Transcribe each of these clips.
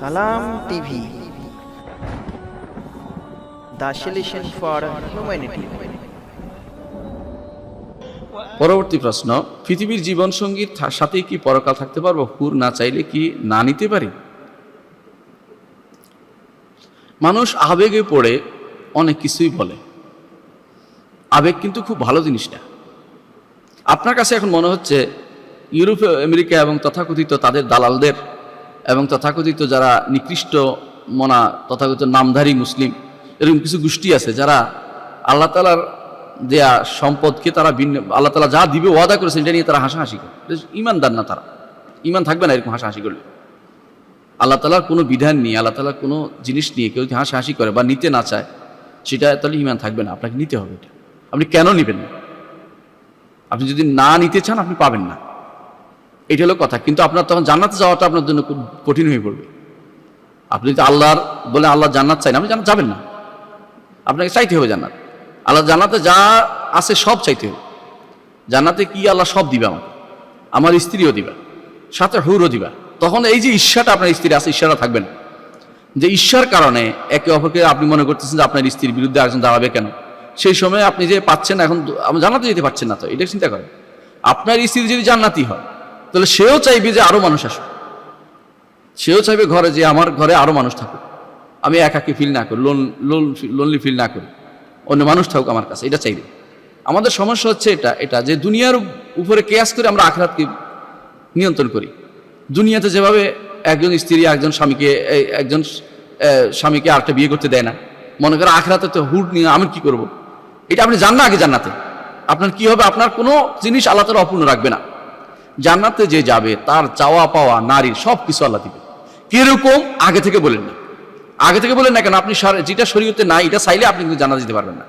সালাম TV. For humanity. পরবর্তী প্রশ্ন, পৃথিবীর জীবন সঙ্গীর সাথে কি পরকাল থাকতে পারব? হুর না চাইলে কি না নিতে পারি? মানুষ আবেগে পড়ে অনেক কিছুই বলে। আবেগ কিন্তু খুব ভালো জিনিসটা আপনার কাছে এখন মনে হচ্ছে, ইউরোপ, আমেরিকা এবং তথাকথিত তাদের দালালদের এবং তথাকথিত যারা নিকৃষ্ট মনা, তথাকথিত নামধারী মুসলিম, এরকম কিছু গোষ্ঠী আছে যারা আল্লাহ তালার দেয়া সম্পদকে তারা ভিন্ন, আল্লাহ তালা যা দিবে ওয়াদা করেছে এটা নিয়ে তারা হাসাহাসি করে। ইমানদার না তারা। ইমান থাকবে না এরকম হাসাহাসি করলে। আল্লাহ তালার কোনো বিধান নিয়ে আল্লাহ তালার কোনো জিনিস নিয়ে কেউ যদি হাসাহাসি করে বা নিতে না চায়, সেটা তাহলে ইমান থাকবে না। আপনাকে নিতে হবে এটা। আপনি কেন নেবেন না? আপনি যদি না নিতে চান, আপনি পাবেন না। এটা হলো কথা। কিন্তু আপনার তখন জান্নাতে যাওয়াটা আপনার জন্য কঠিন হয়ে পড়বে। আপনি যদি আল্লাহর বলে আল্লাহ জান্নাত চাই না আপনি যাবেন না। আপনাকে চাইতে হবে জান্নাত। আল্লাহ জান্নাতে যা আছে সব চাইতে হবে। জান্নাতে কি আল্লাহ সব দিবে আমাকে? আমার স্ত্রীও দিবা, সাথে হুরও দিবা। তখন এই যে ঈর্ষাটা আপনার স্ত্রী আছে, ঈর্ষাটা থাকবে না। যে ঈর্ষার কারণে একে অপরকে আপনি মনে করতেছেন যে আপনার স্ত্রীর বিরুদ্ধে একজন দাঁড়াবে কেন? সেই সময় আপনি যে পাচ্ছেন এখন, জান্নাতে যেতে পারছেন না তো, এটা চিন্তা করেন। আপনার স্ত্রী যদি জান্নাতি হয় তাহলে সেও চাইবে যে আরও মানুষ আসুক। সেও চাইবে ঘরে যে আমার ঘরে আরও মানুষ থাকুক। আমি একাকি ফিল না করি লোন লোন লোনলি ফিল না করি। অন্য মানুষ থাকুক আমার কাছে, এটা চাইবে। আমাদের সমস্যা হচ্ছে এটা এটা যে দুনিয়ার উপরে কেয়াস করে আমরা আখরাতকে নিয়ন্ত্রণ করি। দুনিয়াতে যেভাবে একজন স্ত্রী একজন স্বামীকে একজন স্বামীকে আরেকটা বিয়ে করতে দেয় না, মনে করে আখরাতে তো হুট নিয়ে আমি কি করব। এটা আপনি জান না আগে জান্নাতে। আপনার কি হবে? আপনার কোনো জিনিস আল্লাহ তালা অপূর্ণ রাখবে না। জান্নাতে যে যাবে, তার চাওয়া পাওয়া, নারীর সব কিছু আল্লাহ দিবে কীরকম? আগে থেকে বলেন না। আগে থেকে বলেন না কেন? আপনি যেটা শরীয়তে নাই, এটা চাইলে আপনি কিন্তু জানা দিতে পারবেন না।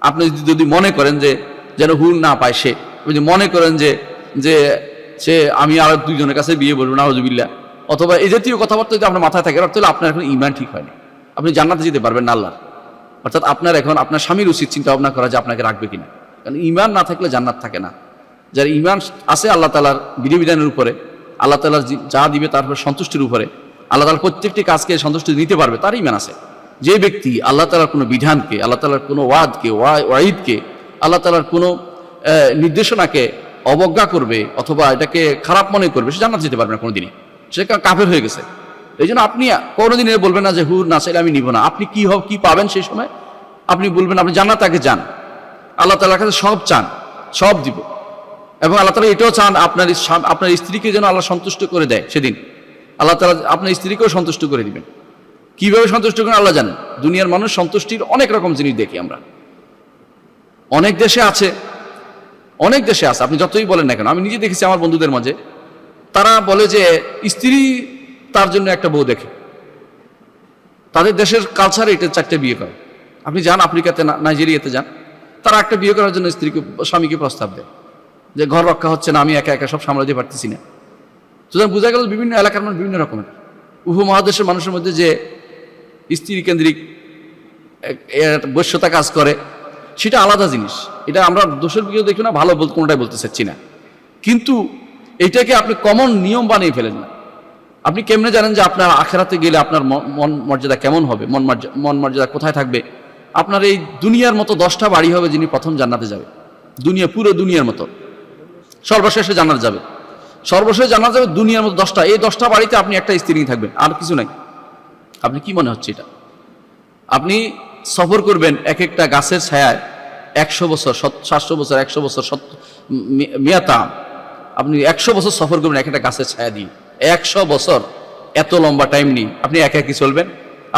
আপনি যদি- মনে করেন যে, যেন হুল না পায় সে যদি মনে করেন যে যে সে, আমি আর দুইজনের কাছে বিয়ে বলব না হজবিল্লা অথবা এই জাতীয় কথাবার্তা যদি আপনার মাথায় থাকে, তাহলে আপনার এখন ইমান ঠিক হয়নি। আপনি জান্নাতে যেতে পারবেন না আল্লাহ অর্থাৎ আপনার এখন, আপনার স্বামীর উচিত চিন্তা ভাবনা করা যে আপনাকে রাখবে কিনা। কারণ ইমান না থাকলে জান্নাত থাকে না। যার ইমান আছে আল্লাহ তালার বিধিবিধানের উপরে, আল্লাহ তালার যা দিবে তারপর সন্তুষ্টির উপরে, আল্লাহ তালার প্রত্যেকটি কাজকে সন্তুষ্টি নিতে পারবে, তার ইমান আছে। যে ব্যক্তি আল্লাহ তালার কোনো বিধানকে, আল্লাহ তালার কোনো ওয়াদকে ওয়া- ওয়াইদকে আল্লাহ তালার কোনো নির্দেশনাকে অবজ্ঞা করবে অথবা এটাকে খারাপ মনে করবে, সে জান্নাত যেতে পারবে না কোনোদিনই। সে কাফের হয়ে গেছে। এই জন্য আপনি কোনোদিন বলবেন না যে, হুর, না চাইলে আমি নিব না। আপনি কি হব কি পাবেন সেই সময়? আপনি বলবেন, আপনি জান্নাত আগে যান। আল্লাহ তালার কাছে সব চান, সব দিব। এবং আল্লাহ তালা এটাও চান আপনার আপনার স্ত্রীকে যেন আল্লাহ সন্তুষ্ট করে দেয় সেদিন। আল্লাহ তালা আপনার স্ত্রীকেও সন্তুষ্ট করে দিবেন। কীভাবে সন্তুষ্ট করেন আল্লাহ জানেন। দুনিয়ার মানুষ সন্তুষ্টির অনেক রকম জিনিস দেখি আমরা। অনেক দেশে আছে, অনেক দেশে আছে, আপনি যতই বলেন না কেন, আমি নিজে দেখেছি আমার বন্ধুদের মাঝে। তারা বলে যে স্ত্রী তার জন্য একটা বউ দেখে। তাদের দেশের কালচারে এটা চারটে বিয়ে করে। আপনি যান আফ্রিকাতে নাইজেরিয়াতে যান। তারা একটা বিয়ে করার জন্য স্ত্রীকে, স্বামীকে প্রস্তাব দেয়। যে ঘর রক্ষা হচ্ছে না, আমি একা একা সব সামলাতে পারতেছি না। সুতরাং বোঝা গেল বিভিন্ন এলাকার মানুষ বিভিন্ন রকমের। উপমহাদেশের মানুষের মধ্যে যে স্ত্রী কেন্দ্রিক বৈশ্যতা কাজ করে, সেটা আলাদা জিনিস। এটা আমরা দোষের দিকেও দেখি না, ভালো বল, কোনোটাই বলতে চাচ্ছি না। কিন্তু এটাকে আপনি কমন নিয়ম বানিয়ে ফেলেন না। আপনি কেমনে জানেন যে আপনার আখেরাতে গেলে আপনার মন মর্যাদা কেমন হবে? মন মর্যাদা মন মর্যাদা কোথায় থাকবে? আপনার এই দুনিয়ার মতো দশটা বাড়ি হবে যিনি প্রথম জান্নাতে যাবে। দুনিয়া, পুরো দুনিয়ার মতো। সর্বশেষে জান্নাত যাবে। সর্বশেষে জান্নাত যাবে দুনিয়ার মধ্যে দশটা। এই দশটা বাড়িতে আপনি একটা স্ত্রী থাকবেন, আর কিছু নাই। আপনি কি মনে হচ্ছে এটা? আপনি সফর করবেন এক একটা গাছের ছায়ায় একশো বছর সাতশো বছর, একশো বছর মেয়াতাম আপনি একশো বছর সফর করবেন এক একটা গাছের ছায়া দিয়ে। একশো বছর এত লম্বা টাইম নিয়ে আপনি একা একই চলবেন?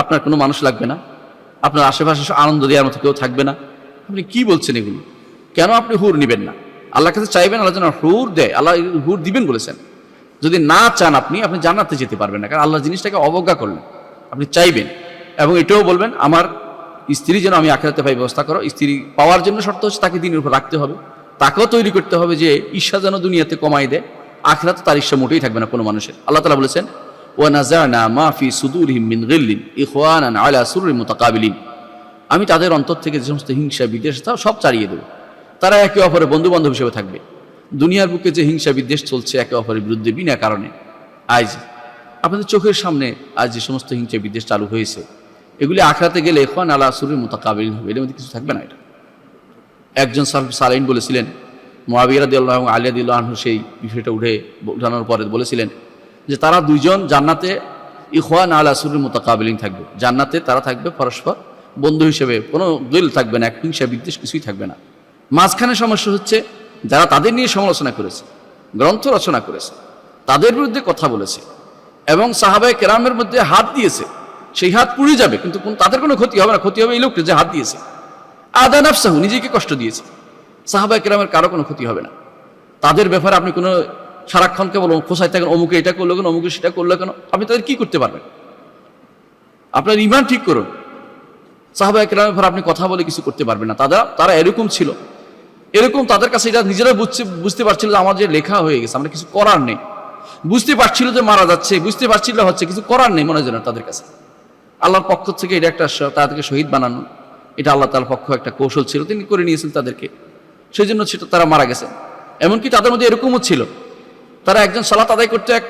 আপনার কোনো মানুষ লাগবে না? আপনার আশেপাশে আনন্দ দেওয়ার মতো কেউ থাকবে না? আপনি কি বলছেন এগুলো? কেন আপনি হুর নেবেন না? আল্লাহর কাছে চাইবেন, আল্লাহ যেন হুর দেয়, আল্লাহ হুর দিবেন বলেছেন। যদি না চান আপনি আপনি জান্নাতে যেতে পারবেন না, কারণ আল্লাহ জিনিসটাকে অবজ্ঞা করলেন। আপনি চাইবেন। এবং এটাও বলবেন, আমার স্ত্রী যেন আমি আখেরাতে পাই ব্যবস্থা করো। স্ত্রী পাওয়ার জন্য শর্ত হচ্ছে তাকে দিনের উপর রাখতে হবে। তাকেও তৈরি করতে হবে যে ঈর্ষা যেন দুনিয়াতে কমাই দেয়। আখেরাতে তার ঈর্ষা মোটেই থাকবে না কোনো মানুষের। আল্লাহ তালা বলেছেন ও নাজানা মাফি সুদুরহিম মিন গিল্লিন ইখওয়ানান আলা সুররি মুতাকাবিলিন। আমি তাদের অন্তর থেকে যে সমস্ত হিংসা তা সব চালিয়ে দেবো। তারা একে অপরের বন্ধু বান্ধব হিসেবে থাকবে। দুনিয়ার বুকে যে হিংসা বিদ্বেষ চলছে একে অপরের বিরুদ্ধে বিনা কারণে। আজ আপনাদের চোখের সামনে আজ যে সমস্ত হিংসা বিদ্বেষ চালু হয়েছে, এগুলি আখড়াতে গেলে এখন আলা আসুরের মোতাকাবিল হবে। এর মধ্যে কিছু থাকবে না এটা। একজন সাল- সালাইন বলেছিলেন মহাবিরা দিল্লাহ এবং দিল্লাহ সেই বিষয়টা উঠে উঠানোর পরে বলেছিলেন যে তারা দুইজন জান্নাতে ইখওয়ান আলা সুরের মোতাকাবিলিন থাকবে। জান্নাতে তারা থাকবে পরস্পর বন্ধু হিসেবে। কোনো দলিল থাকবে না, এক হিংসা বিদ্বেষ কিছুই থাকবে না। মাঝখানে সমস্যা হচ্ছে যারা তাদের নিয়ে সমালোচনা করেছে, গ্রন্থ রচনা করেছে, তাদের বিরুদ্ধে কথা বলেছে এবং সাহাবায় কেরামের মধ্যে হাত দিয়েছে, সেই হাত পুড়ে যাবে, কিন্তু তাদের কোনো ক্ষতি হবে না। ক্ষতি হবে এই লোকটা যে হাত দিয়েছে। আদা নাফসাহু, নিজেকে কষ্ট দিয়েছে। সাহাবায় কেরামের কারও কোনো ক্ষতি হবে না। তাদের ব্যাপারে আপনি কোনো সারাক্ষণ কেবল খোসায় থাকেন, অমুকে এটা করল কেন, অমুকে সেটা করল কেন, আপনি তাদের কি করতে পারবেন? আপনার ইমান ঠিক করুন। সাহাবা একরামের ব্যাপারে আপনি কথা বলে কিছু করতে পারবেন না। তারা তারা এরকম ছিল। এরকম তাদের কাছে এটা নিজেরা বুঝতে বুঝতে পারছিল যে আমার যে লেখা হয়ে গেছে, আমরা কিছু করার নেই। বুঝতে পারছিল যে মারা যাচ্ছে, বুঝতে পারছিল হচ্ছে, কিছু করার নেই মনে হয় তাদের কাছে। আল্লাহর পক্ষ থেকে এটা একটা তাদেরকে শহীদ বানানো, এটা আল্লাহ তার পক্ষ একটা কৌশল ছিল, তিনি করে নিয়েছেন তাদেরকে। সেই জন্য সেটা তারা মারা গেছে। এমনকি তাদের মধ্যে এরকমও ছিল। তারা একজন সালাত আদায় করতে এক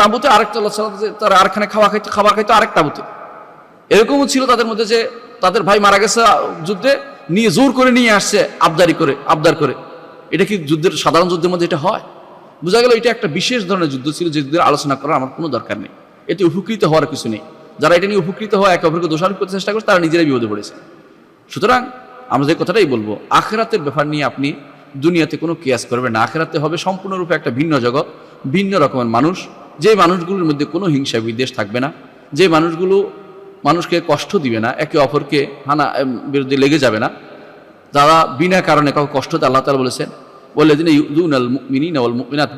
তাঁবুতে, আরেকটা সালাত তারা আরেকখানে খাওয়া খাইতে, খাবার খাইতো আরেক তাঁবুতে। এরকমও ছিল তাদের মধ্যে যে তাদের ভাই মারা গেছে যুদ্ধে নিয়ে জোর করে নিয়ে আসছে, আবদারি করে, আবদার করে। এটা কি যুদ্ধের, সাধারণ যুদ্ধের মধ্যে এটা হয়? বোঝা গেল এটা একটা বিশেষ ধরনের যুদ্ধ ছিল যে যুদ্ধের আলোচনা করার আমার কোনো দরকার নেই। এতে উপকৃত হওয়ার কিছু নেই। যারা এটা নিয়ে উপকৃত হওয়া, একে অপরকে দোষারোপ করতে চেষ্টা করছে, তারা নিজেরাই বিপদে পড়েছে। সুতরাং আমরা যে কথাটাই বলব, আখেরাতের ব্যাপার নিয়ে আপনি দুনিয়াতে কোনো কেয়াস করবেন না। আখেরাতে হবে সম্পূর্ণরূপে একটা ভিন্ন জগৎ, ভিন্ন রকমের মানুষ। যে মানুষগুলোর মধ্যে কোনো হিংসা বিদ্বেষ থাকবে না। যে মানুষগুলো মানুষকে কষ্ট দিবে না, একে অপরকে হানা বিরুদ্ধে লেগে যাবে না। যারা বিনা কারণে কাউকে কষ্ট দেয়, আল্লাহ তালা বলেছেন বলে দিন ইউদুন আল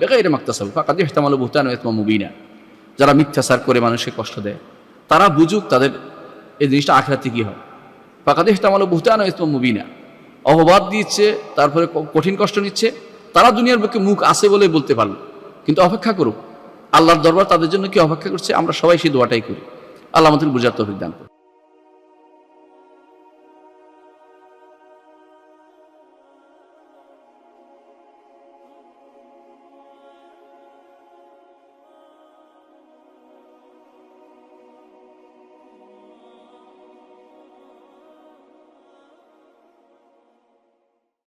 বেগাইরে মাকতাসাব, ফাকাদ ইহতামালু বুহতান মুবিনা। যারা মিথ্যাচার করে মানুষকে কষ্ট দেয়, তারা বুঝুক তাদের এই জিনিসটা আখরাতে কী হয়। ফাকাদ ইহতামালু বুহতান ইসমা মুবিনা। অপবাদ দিচ্ছে, তারপরে কঠিন কষ্ট নিচ্ছে, তারা দুনিয়ার বুকে মুখ আছে বলে বলতে পারল। কিন্তু অপেক্ষা করুক, আল্লাহর দরবার তাদের জন্য কি অপেক্ষা করছে? আমরা সবাই সেই দোয়াটাই করি। আল্লাহ আমাদের বুঝার তৌফিক দান করুন।